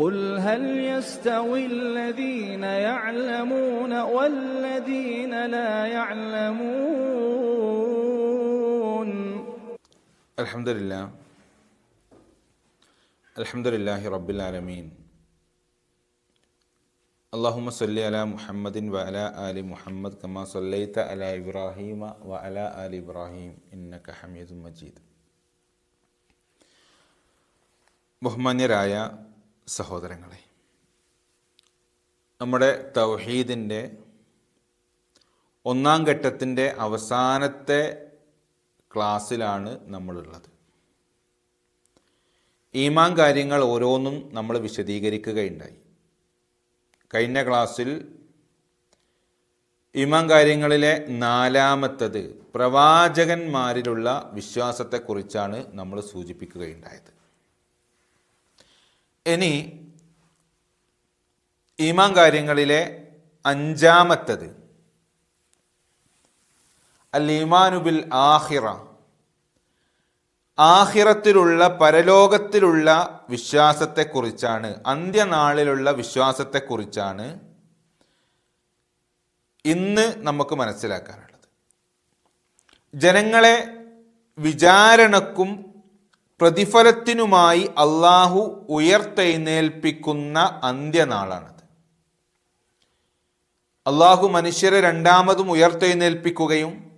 قل هل يستوي الذين يعلمون والذين لا يعلمون الحمد لله الحمد لله رب العالمين اللهم صل على محمد وعلى آل محمد كما صليت على إبراهيم وعلى آل إبراهيم إنك حميد مجيد ബഹുമാന്യരായ സഹോദരങ്ങളെ നമ്മുടെ തൗഹീദിന്റെ ഒന്നാം ഘട്ടത്തിന്റെ അവസാനത്തെ ക്ലാസ്സിലാണ് നമ്മളുള്ളത്. ഈമാൻ കാര്യങ്ങൾ ഓരോന്നും നമ്മൾ വിശദീകരിക്കുകയുണ്ടായി. കഴിഞ്ഞ ക്ലാസ്സിൽ ഈമാൻ കാര്യങ്ങളിലെ നാലാമത്തത് പ്രവാചകന്മാരിലുള്ള വിശ്വാസത്തെക്കുറിച്ചാണ് നമ്മൾ സൂചിപ്പിക്കുകയുണ്ടായത്. ഇനി ഈമാൻ കാര്യങ്ങളിലെ അഞ്ചാമത്തത്. അൽ ഈമാനുബിൽ ആഹിറ ആഹിറത്തിലുള്ള പരലോകത്തിലുള്ള വിശ്വാസത്തെക്കുറിച്ചാണ് അന്ത്യനാളിലുള്ള വിശ്വാസത്തെക്കുറിച്ചാണ് ഇന്ന് നമുക്ക് മനസ്സിലാക്കാനുള്ളത്. ജനങ്ങളെ വിചാരണക്കും പ്രതിഫലത്തിനുമായി അള്ളാഹു ഉയർത്തെഴുന്നേൽപ്പിക്കുന്ന അന്ത്യനാളാണത്. അള്ളാഹു മനുഷ്യരെ രണ്ടാമതും ഉയർത്തെഴുന്നേൽപ്പിക്കുകയും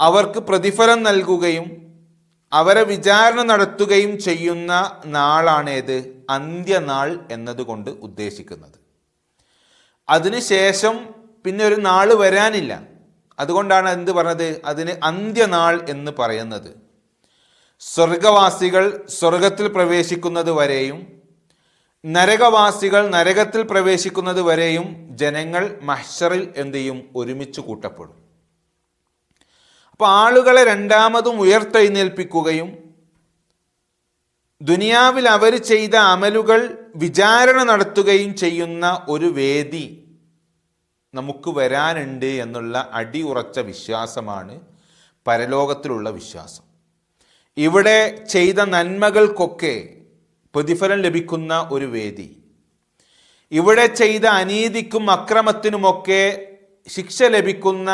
അവർക്ക് പ്രതിഫലം നൽകുകയും അവരെ വിചാരണ നടത്തുകയും ചെയ്യുന്ന നാളാണേത് അന്ത്യനാൾ എന്നതുകൊണ്ട് ഉദ്ദേശിക്കുന്നത്. അതിനുശേഷം പിന്നെ ഒരു നാൾ വരാനില്ല. അതുകൊണ്ടാണ് എന്ത് പറഞ്ഞത്? അതിന് അന്ത്യനാൾ എന്ന് പറയുന്നത്. സ്വർഗവാസികൾ സ്വർഗത്തിൽ പ്രവേശിക്കുന്നത് വരെയും നരകവാസികൾ നരകത്തിൽ പ്രവേശിക്കുന്നത് വരെയും ജനങ്ങൾ മഹ്ഷറിൽ എന്ത് ചെയ്യും? ഒരുമിച്ച് കൂട്ടപ്പെടും. അപ്പോൾ ആളുകളെ രണ്ടാമതും ഉയർത്തെഴുന്നേൽപ്പിക്കുകയും ദുനിയാവിൽ അവർ ചെയ്ത അമലുകൾ വിചാരണ നടത്തുകയും ചെയ്യുന്ന ഒരു വേദി നമുക്ക് വരാനുണ്ട് എന്നുള്ള അടി ഉറച്ച വിശ്വാസമാണ് പരലോകത്തിലുള്ള വിശ്വാസം. ഇവിടെ ചെയ്ത നന്മകൾക്കൊക്കെ പ്രതിഫലം ലഭിക്കുന്ന ഒരു വേദി. ഇവിടെ ചെയ്ത അനീതിക്കും അക്രമത്തിനുമൊക്കെ ശിക്ഷ ലഭിക്കുന്ന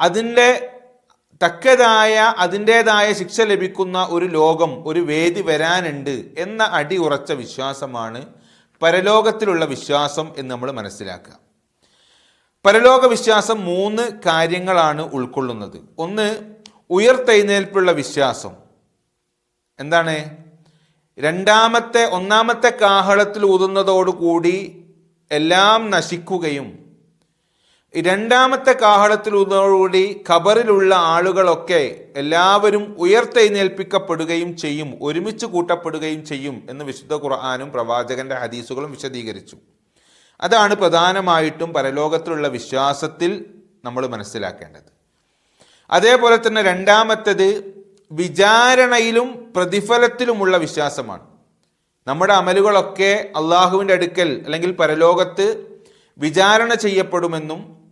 അതിന്റെ തക്കതായ അതിന്റേതായ ശിക്ഷ ലഭിക്കുന്ന ഒരു ലോകം ഒരു വേദി വരാനുണ്ട് എന്ന അടി ഉറച്ച വിശ്വാസമാണ് പരലോകത്തിലുള്ള വിശ്വാസം എന്ന് നമ്മൾ മനസ്സിലാക്കുക. പരലോക വിശ്വാസം മൂന്ന് കാര്യങ്ങളാണ് ഉൾക്കൊള്ളുന്നത്. ഒന്ന് ഉയർത്തെഴുന്നേൽപ്പുള്ള വിശ്വാസം. എന്താണ്? രണ്ടാമത്തെ ഒന്നാമത്തെ കാഹളത്തിൽ ഊതുന്നതോടുകൂടി എല്ലാം നശിക്കുകയും രണ്ടാമത്തെ കാഹളത്തിൽ ഊതുന്നതോടുകൂടി ഖബറിലുള്ള ആളുകളൊക്കെ എല്ലാവരും ഉയർത്തെഴുന്നേൽപ്പിക്കപ്പെടുകയും ചെയ്യും ഒരുമിച്ച് കൂട്ടപ്പെടുകയും ചെയ്യും എന്ന് വിശുദ്ധ ഖുർആാനും പ്രവാചകന്റെ ഹദീസുകളും വിശദീകരിച്ചു. അതാണ് പ്രധാനമായിട്ടും പരലോകത്തിലുള്ള വിശ്വാസത്തിൽ നമ്മൾ മനസ്സിലാക്കേണ്ടത്. അതേപോലെ തന്നെ രണ്ടാമത്തേത് വിചാരണയിലും പ്രതിഫലത്തിലുമുള്ള വിശ്വാസമാണ്. നമ്മുടെ അമലുകളൊക്കെ അള്ളാഹുവിന്റെ അടുക്കൽ അല്ലെങ്കിൽ പരലോകത്ത് വിചാരണ ചെയ്യപ്പെടുമെന്നും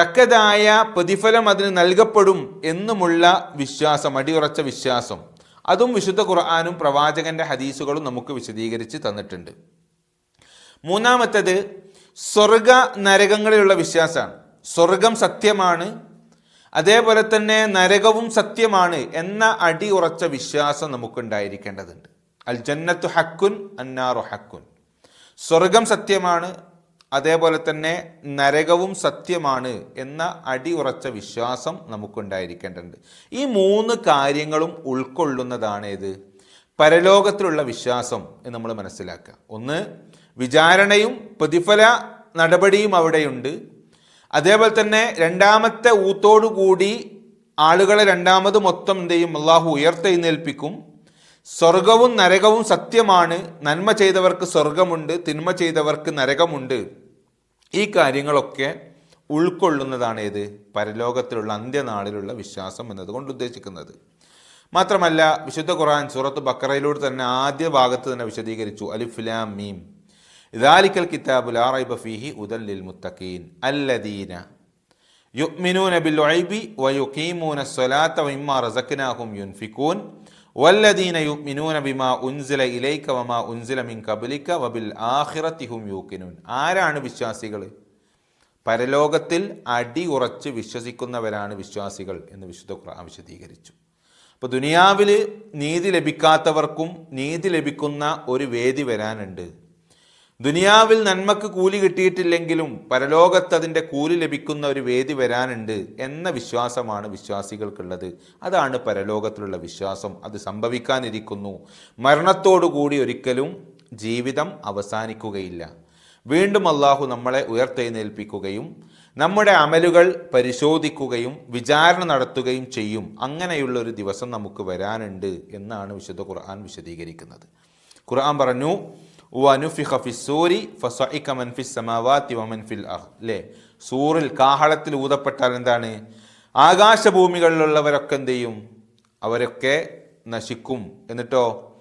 തക്കതായ പ്രതിഫലം അതിന് നൽകപ്പെടും എന്നുമുള്ള വിശ്വാസം അടിയുറച്ച വിശ്വാസം. അതും വിശുദ്ധ ഖുർആാനും പ്രവാചകന്റെ ഹദീസുകളും നമുക്ക് വിശദീകരിച്ച് തന്നിട്ടുണ്ട്. മൂന്നാമത്തേത് സ്വർഗ നരകങ്ങളിലുള്ള വിശ്വാസമാണ്. സ്വർഗം സത്യമാണ് അതേപോലെ തന്നെ നരകവും സത്യമാണ് എന്ന അടി ഉറച്ച വിശ്വാസം നമുക്കുണ്ടായിരിക്കേണ്ടതുണ്ട്. അൽ ജന്നത്തു ഹക്കുൻ അന്നാറു ഹക്കുൻ. സ്വർഗം സത്യമാണ് അതേപോലെ തന്നെ നരകവും സത്യമാണ് എന്ന അടി ഉറച്ച വിശ്വാസം നമുക്കുണ്ടായിരിക്കേണ്ടതുണ്ട്. ഈ മൂന്ന് കാര്യങ്ങളും ഉൾക്കൊള്ളുന്നതാണ് ഇത് പരലോകത്തിലുള്ള വിശ്വാസം എന്ന് നമ്മൾ മനസ്സിലാക്കുക. ഒന്ന് വിചാരണയും പ്രതിഫല നടപടിയും അവിടെയുണ്ട്. അതേപോലെ തന്നെ രണ്ടാമത്തെ ഊത്തോടുകൂടി ആളുകളെ രണ്ടാമത് മൊത്തം എന്ത് ചെയ്യും? അള്ളാഹു ഉയർത്തെഴുന്നേൽപ്പിക്കും. സ്വർഗവും നരകവും സത്യമാണ്. നന്മ ചെയ്തവർക്ക് സ്വർഗമുണ്ട് തിന്മ ചെയ്തവർക്ക് നരകമുണ്ട്. ഈ കാര്യങ്ങളൊക്കെ ഉൾക്കൊള്ളുന്നതാണ് ഏത്? പരലോകത്തിലുള്ള അന്ത്യനാളിലുള്ള വിശ്വാസം എന്നതുകൊണ്ട് ഉദ്ദേശിക്കുന്നത്. മാത്രമല്ല വിശുദ്ധ ഖുർആൻ സൂറത്ത് ബക്കറയിലൂടെ തന്നെ ആദ്യ ഭാഗത്ത് തന്നെ വിശദീകരിച്ചു. അലിഫുലാം മീം. ഇദാലിക്കൽ കിതാബുൽ ആറൈബ ഫീഹി ഉദല്ലിൽ മുത്തഖീൻ അല്ലദീന യുക്മിനൂന ബിൽ ഒഴബി വയുഖീമൂന സ്വലാത്ത വിമ്മ റസക്കിനാഹും യുൻഫിക്കൂൻ വല്ലദീന യുക്മിനൂന ബിമ ഉൻസില ഇലൈക്ക വമ ഉൻസില മിൻ കബലിക്ക വബിൽ ആഹിറത്തിഹും യൂക്കിനൂൻ ആരാണ് വിശ്വാസികൾ? പരലോകത്തിൽ അടി ഉറച്ച് വിശ്വസിക്കുന്നവരാണ് വിശ്വാസികൾ എന്ന് വിശുദ്ധ ഖുർആൻ വിശദീകരിച്ചു. അപ്പോൾ ദുനിയാവിൽ നീതി ലഭിക്കാത്തവർക്കും നീതി ലഭിക്കുന്ന ഒരു വേദി വരാനുണ്ട്. ദുനിയാവിൽ നന്മക്ക് കൂലി കിട്ടിയിട്ടില്ലെങ്കിലും പരലോകത്ത് അതിന്റെ കൂലി ലഭിക്കുന്ന ഒരു വേദി വരാനുണ്ട് എന്ന വിശ്വാസമാണ് വിശ്വാസികൾക്കുള്ളത്. അതാണ് പരലോകത്തിലുള്ള വിശ്വാസം. അത് സംഭവിക്കാനിരിക്കുന്നു. മരണത്തോടുകൂടി ഒരിക്കലും ജീവിതം അവസാനിക്കുകയില്ല. വീണ്ടും അള്ളാഹു നമ്മളെ ഉയർത്തെഴുന്നേൽപ്പിക്കുകയും നമ്മുടെ അമലുകൾ പരിശോധിക്കുകയും വിചാരണ നടത്തുകയും ചെയ്യും. അങ്ങനെയുള്ള ഒരു ദിവസം നമുക്ക് വരാനുണ്ട് എന്നാണ് വിശുദ്ധ ഖുർആൻ വിശദീകരിക്കുന്നത്. ഖുർആൻ പറഞ്ഞു വനുഫിഖ ഫിസ്സൂരി ഫസഇക മൻ ഫിസ് സമാവാതി വമൻ ഫിൽ അഹ് അല്ലേ സൂറിൽ കാഹളത്തിൽ ഊതപ്പെട്ടാൽ എന്താണ്? ആകാശഭൂമികളിലുള്ളവരൊക്കെ എന്ത് ചെയ്യും? അവരൊക്കെ നശിക്കും. എന്നിട്ടോ?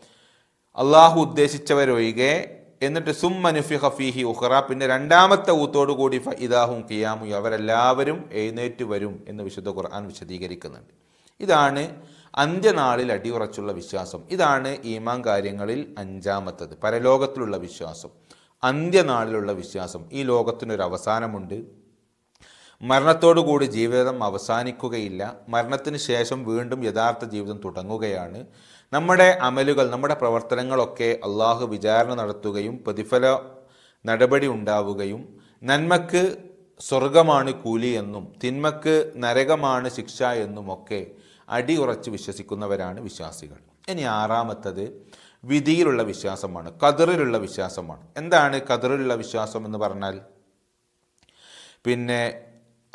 അള്ളാഹു ഉദ്ദേശിച്ചവരൊഴികെ. എന്നിട്ട് സുമ്മനുഫി ഹഫീഹി ഉഹ്റ പിന്നെ രണ്ടാമത്തെ ഊത്തോടു കൂടി ഫ ഇദാഹും കിയാമു അവരെല്ലാവരും എഴുന്നേറ്റ് വരും എന്ന് വിശുദ്ധ ഖുർആൻ വിശദീകരിക്കുന്നുണ്ട്. ഇതാണ് അന്ത്യനാളിൽ അടിയുറച്ചുള്ള വിശ്വാസം. ഇതാണ് ഈമാൻ കാര്യങ്ങളിൽ അഞ്ചാമത്തത്. പരലോകത്തിലുള്ള വിശ്വാസം. അന്ത്യനാളിലുള്ള വിശ്വാസം. ഈ ലോകത്തിനൊരു അവസാനമുണ്ട്. മരണത്തോടുകൂടി ജീവിതം അവസാനിക്കുകയില്ല. മരണത്തിന് ശേഷം വീണ്ടും യഥാർത്ഥ ജീവിതം തുടങ്ങുകയാണ്. നമ്മുടെ അമലുകൾ നമ്മുടെ പ്രവർത്തനങ്ങളൊക്കെ അള്ളാഹു വിചാരണ നടത്തുകയും പ്രതിഫല നടപടി ഉണ്ടാവുകയും നന്മക്ക് സ്വർഗമാണ് കൂലി എന്നും തിന്മക്ക് നരകമാണ് ശിക്ഷ എന്നുമൊക്കെ അടിയുറച്ച് വിശ്വസിക്കുന്നവരാണ് വിശ്വാസികൾ. ഇനി ആറാമത്തത് വിധിയിലുള്ള വിശ്വാസമാണ് കതിറിലുള്ള വിശ്വാസമാണ്. എന്താണ് കതിറിലുള്ള വിശ്വാസം എന്ന് പറഞ്ഞാൽ? പിന്നെ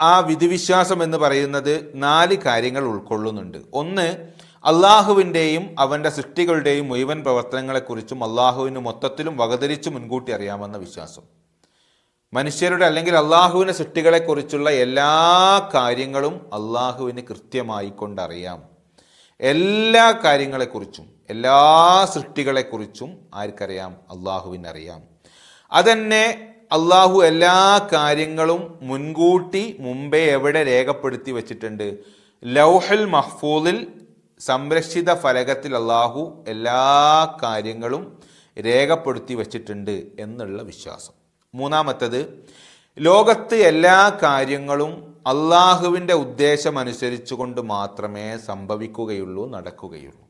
ആ വിധിവിശ്വാസം എന്ന് പറയുന്നത് നാല് കാര്യങ്ങൾ ഉൾക്കൊള്ളുന്നുണ്ട്. ഒന്ന് അള്ളാഹുവിന്റെയും അവന്റെ സൃഷ്ടികളുടെയും മുഴുവൻ പ്രവർത്തനങ്ങളെക്കുറിച്ചും അള്ളാഹുവിന് മൊത്തത്തിലും വകതിരിച്ച് മുൻകൂട്ടി അറിയാമെന്ന വിശ്വാസം. മനുഷ്യരുടെ അല്ലെങ്കിൽ അള്ളാഹുവിന്റെ സൃഷ്ടികളെക്കുറിച്ചുള്ള എല്ലാ കാര്യങ്ങളും അള്ളാഹുവിന് കൃത്യമായി കൊണ്ടറിയാം. എല്ലാ കാര്യങ്ങളെക്കുറിച്ചും എല്ലാ സൃഷ്ടികളെക്കുറിച്ചും ആർക്കറിയാം? അള്ളാഹുവിനറിയാം. അതന്നെ അള്ളാഹു എല്ലാ കാര്യങ്ങളും മുൻകൂട്ടി മുമ്പേ എവിടെ രേഖപ്പെടുത്തി വച്ചിട്ടുണ്ട്? ലൗഹൽ മഹ്ഫൂദിൽ സംരക്ഷിത ഫലകത്തിൽ അള്ളാഹു എല്ലാ കാര്യങ്ങളും രേഖപ്പെടുത്തി വച്ചിട്ടുണ്ട് എന്നുള്ള വിശ്വാസം. മൂന്നാമത്തത് ലോകത്ത് എല്ലാ കാര്യങ്ങളും അള്ളാഹുവിന്റെ ഉദ്ദേശം അനുസരിച്ചുകൊണ്ട് മാത്രമേ സംഭവിക്കുകയുള്ളൂ നടക്കുകയുള്ളൂ.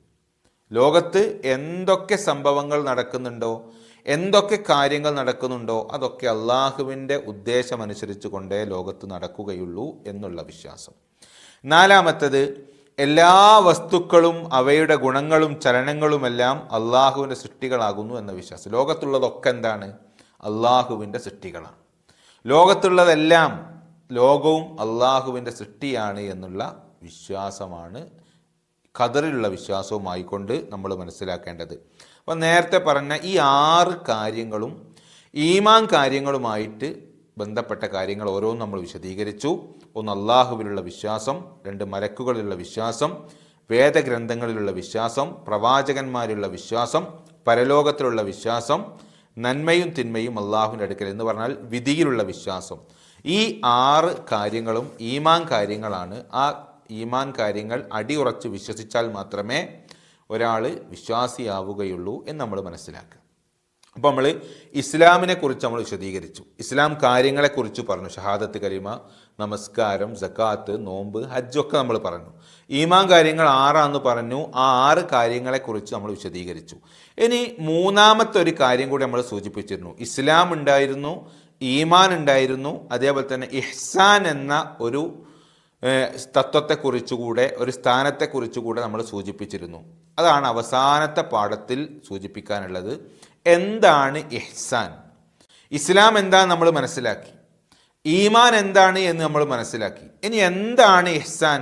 ലോകത്ത് എന്തൊക്കെ സംഭവങ്ങൾ നടക്കുന്നുണ്ടോ എന്തൊക്കെ കാര്യങ്ങൾ നടക്കുന്നുണ്ടോ അതൊക്കെ അള്ളാഹുവിന്റെ ഉദ്ദേശമനുസരിച്ച് കൊണ്ടേ ലോകത്ത് നടക്കുകയുള്ളൂ എന്നുള്ള വിശ്വാസം. നാലാമത്തത് എല്ലാ വസ്തുക്കളും അവയുടെ ഗുണങ്ങളും ചലനങ്ങളുമെല്ലാം അള്ളാഹുവിന്റെ സൃഷ്ടികളാകുന്നു എന്ന വിശ്വാസം. ലോകത്തുള്ളതൊക്കെ എന്താണ്? അള്ളാഹുവിന്റെ സൃഷ്ടികളാണ്. ലോകത്തുള്ളതെല്ലാം ലോകവും അള്ളാഹുവിന്റെ സൃഷ്ടിയാണ് എന്നുള്ള വിശ്വാസമാണ് ഖദറിലുള്ള വിശ്വാസവുമായിക്കൊണ്ട് നമ്മൾ മനസ്സിലാക്കേണ്ടത്. അപ്പം നേരത്തെ പറഞ്ഞ ഈ ആറ് കാര്യങ്ങളും ഈമാൻ കാര്യങ്ങളുമായിട്ട് ബന്ധപ്പെട്ട കാര്യങ്ങൾ ഓരോന്നും നമ്മൾ വിശദീകരിച്ചു. ഒന്ന് അള്ളാഹുവിലുള്ള വിശ്വാസം രണ്ട് മലക്കുകളിലുള്ള വിശ്വാസം വേദഗ്രന്ഥങ്ങളിലുള്ള വിശ്വാസം പ്രവാചകന്മാരിലുള്ള വിശ്വാസം പരലോകത്തിലുള്ള വിശ്വാസം നന്മയും തിന്മയും അള്ളാഹുവിന്റെ അടുക്കൽ എന്ന് പറഞ്ഞാൽ വിധിയിലുള്ള വിശ്വാസം. ഈ ആറ് കാര്യങ്ങളും ഈമാൻ കാര്യങ്ങളാണ്. ആ ഈമാൻ കാര്യങ്ങൾ അടിയുറച്ച് വിശ്വസിച്ചാൽ മാത്രമേ ഒരാൾ വിശ്വാസിയാവുകയുള്ളൂ എന്ന് നമ്മൾ മനസ്സിലാക്കുക. അപ്പോൾ നമ്മൾ ഇസ്ലാമിനെ കുറിച്ച് നമ്മൾ വിശദീകരിച്ചു. ഇസ്ലാം കാര്യങ്ങളെക്കുറിച്ച് പറഞ്ഞു. ഷഹാദത്ത് കലിമ നമസ്കാരം ജക്കാത്ത് നോമ്പ് ഹജ്ജൊക്കെ നമ്മൾ പറഞ്ഞു. ഈമാൻ കാര്യങ്ങൾ ആറാന്ന് പറഞ്ഞു. ആ ആറ് കാര്യങ്ങളെക്കുറിച്ച് നമ്മൾ വിശദീകരിച്ചു. ഇനി മൂന്നാമത്തെ ഒരു കാര്യം കൂടി നമ്മൾ സൂചിപ്പിച്ചിരുന്നു. ഇസ്ലാം ഉണ്ടായിരുന്നു ഈമാൻ ഉണ്ടായിരുന്നു അതേപോലെ തന്നെ ഇഹ്സാൻ എന്ന ഒരു തത്വത്തെക്കുറിച്ചുകൂടെ ഒരു സ്ഥാനത്തെക്കുറിച്ചുകൂടെ നമ്മൾ സൂചിപ്പിച്ചിരുന്നു. അതാണ് അവസാനത്തെ പാഠത്തിൽ സൂചിപ്പിക്കാനുള്ളത്. എന്താണ് ഇഹ്സാൻ? ഇസ്ലാം എന്താ നമ്മൾ മനസ്സിലാക്കി. ഈമാൻ എന്താണ് എന്ന് നമ്മൾ മനസ്സിലാക്കി. ഇനി എന്താണ് ഇഹ്സാൻ?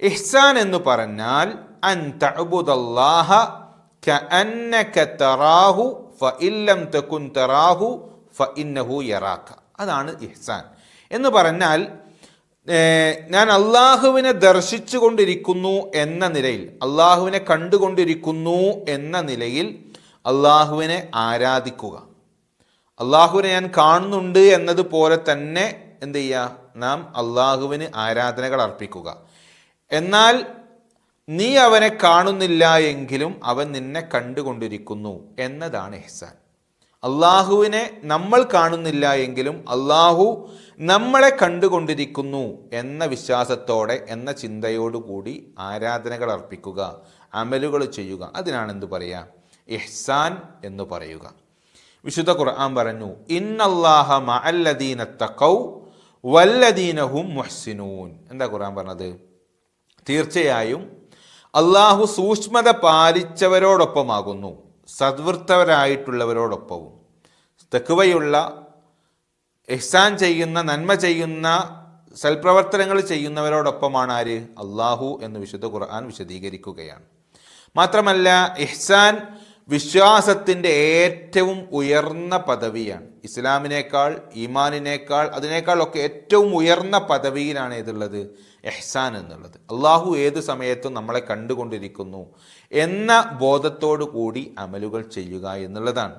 ഇഹ്സാൻ എന്ന് പറഞ്ഞാൽ അൻ തഅബുദല്ലാഹ കഅന്നക തറാഹു ഫഇല്ലം തകുൻ തറാഹു ഫഇന്നഹു യറാക. അതാണ് ഇഹ്സാൻ. എന്ന് പറഞ്ഞാൽ ഞാൻ അള്ളാഹുവിനെ ദർശിച്ചു കൊണ്ടിരിക്കുന്നു എന്ന നിലയിൽ അള്ളാഹുവിനെ കണ്ടുകൊണ്ടിരിക്കുന്നു എന്ന നിലയിൽ അള്ളാഹുവിനെ ആരാധിക്കുക. അള്ളാഹുവിനെ ഞാൻ കാണുന്നുണ്ട് എന്നതുപോലെ തന്നെ എന്ത് ചെയ്യുക നാം അള്ളാഹുവിന് ആരാധനകൾ അർപ്പിക്കുക. എന്നാൽ നീ അവനെ കാണുന്നില്ല എങ്കിലും അവൻ നിന്നെ കണ്ടുകൊണ്ടിരിക്കുന്നു എന്നതാണ് എഹ്സാൻ അള്ളാഹുവിനെ നമ്മൾ കാണുന്നില്ല എങ്കിലും അള്ളാഹു നമ്മളെ കണ്ടുകൊണ്ടിരിക്കുന്നു എന്ന വിശ്വാസത്തോടെ എന്ന ചിന്തയോടുകൂടി ആരാധനകൾ അർപ്പിക്കുക അമലുകൾ ചെയ്യുക. അതിനാണ് എന്തു പറയുക എഹ്സാൻ എന്ന് പറയുക. വിശുദ്ധ ഖുർആൻ പറഞ്ഞു ഇന്നല്ലാഹ മഅല്ലദീന മുഹ്സിനൂൻ. എന്താ ഖുർആൻ പറഞ്ഞത്? തീർച്ചയായും അള്ളാഹു സൂക്ഷ്മത പാലിച്ചവരോടൊപ്പമാകുന്നു സദ്വൃത്തവരായിട്ടുള്ളവരോടൊപ്പവും. തെക്കുവയുള്ള എഹ്സാൻ ചെയ്യുന്ന നന്മ ചെയ്യുന്ന സൽപ്രവർത്തനങ്ങൾ ചെയ്യുന്നവരോടൊപ്പമാണ് ആര്? അള്ളാഹു എന്ന് വിശുദ്ധ ഖുർആൻ വിശദീകരിക്കുകയാണ്. മാത്രമല്ല ഇഹ്സാൻ വിശ്വാസത്തിന്റെ ഏറ്റവും ഉയർന്ന പദവിയാണ്. ഇസ്ലാമിനേക്കാൾ ഈമാനിനേക്കാൾ അതിനേക്കാളൊക്കെ ഏറ്റവും ഉയർന്ന പദവിയിലാണ് ഏതുള്ളത്? എഹ്സാൻ എന്നുള്ളത്. അള്ളാഹു ഏത് സമയത്തും നമ്മളെ കണ്ടുകൊണ്ടിരിക്കുന്നു എന്ന ബോധത്തോടു കൂടി അമലുകൾ ചെയ്യുക എന്നുള്ളതാണ്.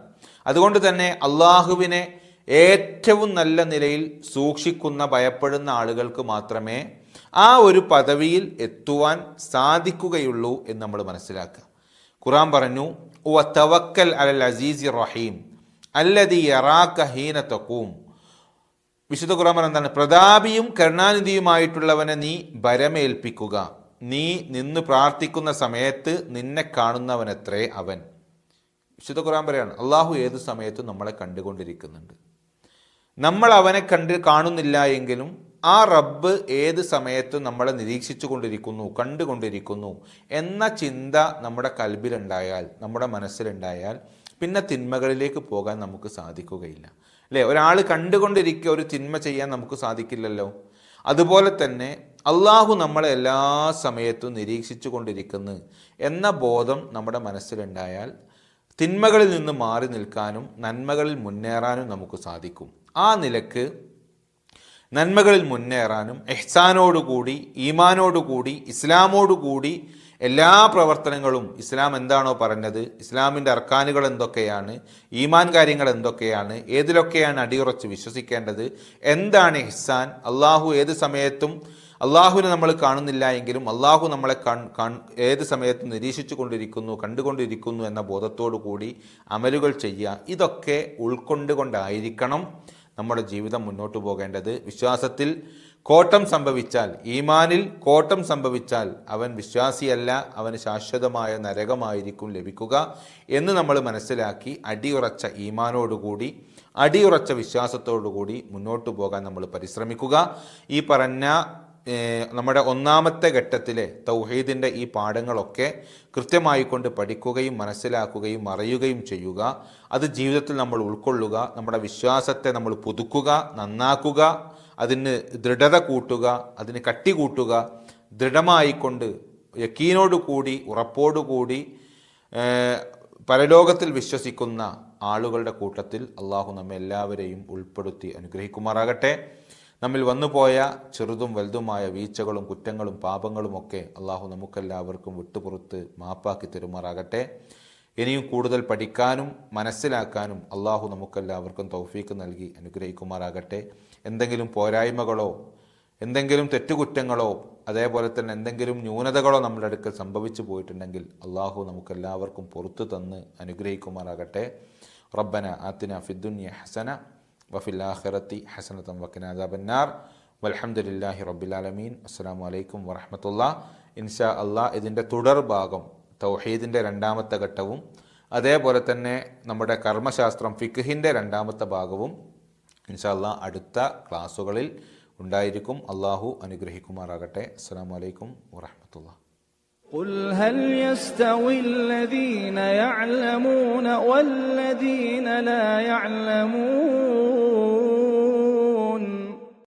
അതുകൊണ്ട് തന്നെ അള്ളാഹുവിനെ ഏറ്റവും നല്ല നിലയിൽ സൂക്ഷിക്കുന്ന ഭയപ്പെടുന്ന ആളുകൾക്ക് മാത്രമേ ആ ഒരു പദവിയിൽ എത്തുവാൻ സാധിക്കുകയുള്ളൂ എന്ന് നമ്മൾ മനസ്സിലാക്കുക. ഖുറാൻ പറഞ്ഞു "വ തവക്കൽ അലൽ അസീസി റഹീം അല്ലതി യറാക്ക ഹീന തക്കൂം വിശുദ്ധ ഖുറാൻ പറഞ്ഞ എന്താണ്? പ്രതാപിയും കരുണാനിധിയുമായിട്ടുള്ളവനെ നീ ഭരമേൽപ്പിക്കുക. നീ നിന്ന് പ്രാർത്ഥിക്കുന്ന സമയത്ത് നിന്നെ കാണുന്നവനത്രേ അവൻ. വിശുദ്ധ ഖുറാൻ പറയാണ് അള്ളാഹു ഏത് സമയത്തും നമ്മളെ കണ്ടുകൊണ്ടിരിക്കുന്നുണ്ട്. നമ്മൾ അവനെ കണ്ട് കാണുന്നില്ല എങ്കിലും ആ റബ്ബ് ഏത് സമയത്തും നമ്മളെ നിരീക്ഷിച്ചു കൊണ്ടിരിക്കുന്നു കണ്ടുകൊണ്ടിരിക്കുന്നു എന്ന ചിന്ത നമ്മുടെ കൽബിലുണ്ടായാൽ നമ്മുടെ മനസ്സിലുണ്ടായാൽ പിന്നെ തിന്മകളിലേക്ക് പോകാൻ നമുക്ക് സാധിക്കുകയില്ല. അല്ലേ? ഒരാൾ കണ്ടുകൊണ്ടിരിക്കുക ഒരു തിന്മ ചെയ്യാൻ നമുക്ക് സാധിക്കില്ലല്ലോ. അതുപോലെ തന്നെ അള്ളാഹു നമ്മളെ എല്ലാ സമയത്തും നിരീക്ഷിച്ചു കൊണ്ടിരിക്കുന്നു എന്ന ബോധം നമ്മുടെ മനസ്സിലുണ്ടായാൽ തിന്മകളിൽ നിന്ന് മാറി നിൽക്കാനും നന്മകളിൽ മുന്നേറാനും നമുക്ക് സാധിക്കും. ആ നിലയ്ക്ക് നന്മകളിൽ മുന്നേറാനും എഹ്സാനോടുകൂടി ഈമാനോടുകൂടി ഇസ്ലാമോടുകൂടി എല്ലാ പ്രവർത്തനങ്ങളും ഇസ്ലാം എന്താണോ പറഞ്ഞത് ഇസ്ലാമിന്റെ അർക്കാനുകൾ എന്തൊക്കെയാണ് ഈമാൻ കാര്യങ്ങൾ എന്തൊക്കെയാണ് ഏതിലൊക്കെയാണ് അടിയുറച്ച് വിശ്വസിക്കേണ്ടത് എന്താണ് ഇഹ്സാൻ അള്ളാഹു ഏത് സമയത്തും അള്ളാഹുവിനെ നമ്മൾ കാണുന്നില്ല എങ്കിലും അള്ളാഹു നമ്മളെ കൺ ഏത് സമയത്തും നിരീക്ഷിച്ചു കൊണ്ടിരിക്കുന്നു കണ്ടുകൊണ്ടിരിക്കുന്നു എന്ന ബോധത്തോടു കൂടി അമലുകൾ ചെയ്യുക. ഇതൊക്കെ ഉൾക്കൊണ്ടുകൊണ്ടായിരിക്കണം നമ്മുടെ ജീവിതം മുന്നോട്ട് പോകേണ്ടത്. വിശ്വാസത്തിൽ കോട്ടം സംഭവിച്ചാൽ ഈമാനിൽ കോട്ടം സംഭവിച്ചാൽ അവൻ വിശ്വാസിയല്ല അവന് ശാശ്വതമായ നരകമായിരിക്കും ലഭിക്കുക എന്ന് നമ്മൾ മനസ്സിലാക്കി അടിയുറച്ച ഈമാനോടുകൂടി അടിയുറച്ച വിശ്വാസത്തോടുകൂടി മുന്നോട്ട് പോകാൻ നമ്മൾ പരിശ്രമിക്കുക. ഈ പറഞ്ഞ നമ്മുടെ ഒന്നാമത്തെ ഘട്ടത്തിലെ തൗഹീദിന്റെ ഈ പാഠങ്ങളൊക്കെ കൃത്യമായി കൊണ്ട് പഠിക്കുകയും മനസ്സിലാക്കുകയും അറിയുകയും ചെയ്യുക. അത് ജീവിതത്തിൽ നമ്മൾ ഉൾക്കൊള്ളുക നമ്മുടെ വിശ്വാസത്തെ നമ്മൾ പുതുക്കുക നന്നാക്കുക അതിന് ദൃഢത കൂട്ടുക അതിന് കട്ടി കൂട്ടുക ദൃഢമായിക്കൊണ്ട് യക്കീനോടു കൂടി ഉറപ്പോടുകൂടി കൂടി പരലോകത്തിൽ വിശ്വസിക്കുന്ന ആളുകളുടെ കൂട്ടത്തിൽ അള്ളാഹു നമ്മെ എല്ലാവരെയും ഉൾപ്പെടുത്തി അനുഗ്രഹിക്കുമാറാകട്ടെ. നമ്മിൽ വന്നുപോയ ചെറുതും വലുതുമായ വീഴ്ചകളും കുറ്റങ്ങളും പാപങ്ങളുമൊക്കെ അള്ളാഹു നമുക്കെല്ലാവർക്കും വിട്ടുപുറത്ത് മാപ്പാക്കി തരുമാറാകട്ടെ. ഇനിയും കൂടുതൽ പഠിക്കാനും മനസ്സിലാക്കാനും അള്ളാഹു നമുക്കെല്ലാവർക്കും തൗഫീക്ക് നൽകി അനുഗ്രഹിക്കുമാറാകട്ടെ. എന്തെങ്കിലും പോരായ്മകളോ എന്തെങ്കിലും തെറ്റുകുറ്റങ്ങളോ അതേപോലെ തന്നെ എന്തെങ്കിലും ന്യൂനതകളോ നമ്മുടെ അടുക്കൽ സംഭവിച്ചു പോയിട്ടുണ്ടെങ്കിൽ അള്ളാഹു നമുക്കെല്ലാവർക്കും പുറത്തു തന്ന് അനുഗ്രഹിക്കുമാറാകട്ടെ. റബ്ബന ആത്തിന ഫിദ്ദുന്യ ഹസന വഫിൽ ആഖിറത്തി ഹസനത്തം വക്കിന അദാബന്നാർ വൽഹംദുലില്ലാഹി റബ്ബിലാലമീൻ അസ്സാം വലൈക്കും വറഹമത്തുള്ള ഇൻഷാ അള്ളാഹ് ഇതിൻ്റെ തുടർ ഭാഗം തൗഹീദിൻ്റെ രണ്ടാമത്തെ ഘട്ടവും അതേപോലെ തന്നെ നമ്മുടെ കർമ്മശാസ്ത്രം ഫിഖിൻ്റെ രണ്ടാമത്തെ ഭാഗവും ഇൻഷാ അള്ളാഹ് അടുത്ത ക്ലാസ്സുകളിൽ ഉണ്ടായിരിക്കും അള്ളാഹു അനുഗ്രഹിക്കുമാറാകട്ടെ അസ്സാം വലൈക്കും വറഹമത്തുള്ള قل هل يستوي الذين يعلمون والذين لا يعلمون